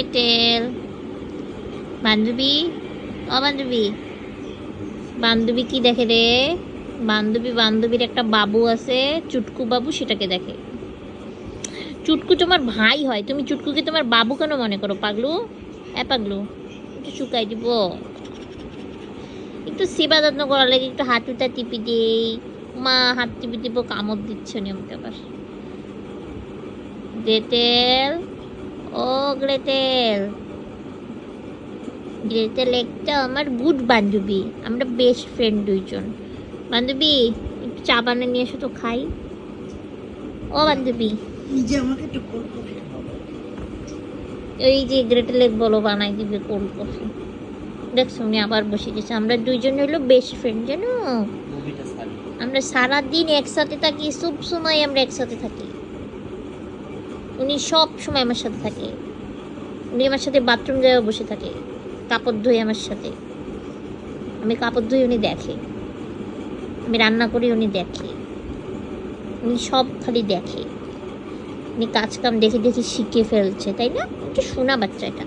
এটেল, বান্ধবী ও বান্ধবী কি দেখে রে? বান্ধবী, বান্ধবীর একটা বাবু আছে, চুটকু বাবু সেটাকে দেখে। চুটকু তোমার ভাই হয়, তুমি চুটকুকে তোমার বাবু কেন মনে করো, পাগলু? এ পাগলু, একটু শুকাই দিব। একটু সেবা যত্ন করার লাগে একটু হাঁটুটা টিপি দেই। মা হাত টিপি দিব, কামড় দিচ্ছে নি আমাকে আবার। গ্রেটেল ও গ্রেটেল। গ্রেটেল একটা আমার গুড বান্ধবী। আমরা বেস্ট ফ্রেন্ড দুইজন। বান্ধবী একটু চা বানিয়ে নিয়ে এসো তো খাই। ও বান্ধবী। নিজে আমাকে একটু কোল্ড কফি খাওয়াবে ওই যে গ্রেটেলেক বলো বানাই দিবে কোল্ড কফি দেখছ উনি আবার বসে গেছে। আমরা দুইজন হলো বেস্ট ফ্রেন্ড জানো? আমরা সারাদিন একসাথে থাকি সব সময় আমরা একসাথে থাকি। উনি সব সময় আমার সাথে থাকে। উনি আমার সাথে বাথরুম যাওয়া বসে থাকে, কাপড় ধুয়ে আমার সাথে। আমি কাপড় ধুই উনি দেখে। আমি রান্না করি উনি দেখে। উনি সব খালি দেখে। উনি কাজ কাম দেখে দেখে শিখে ফেলছে, তাই না? একটু শোনা বাচ্চা এটা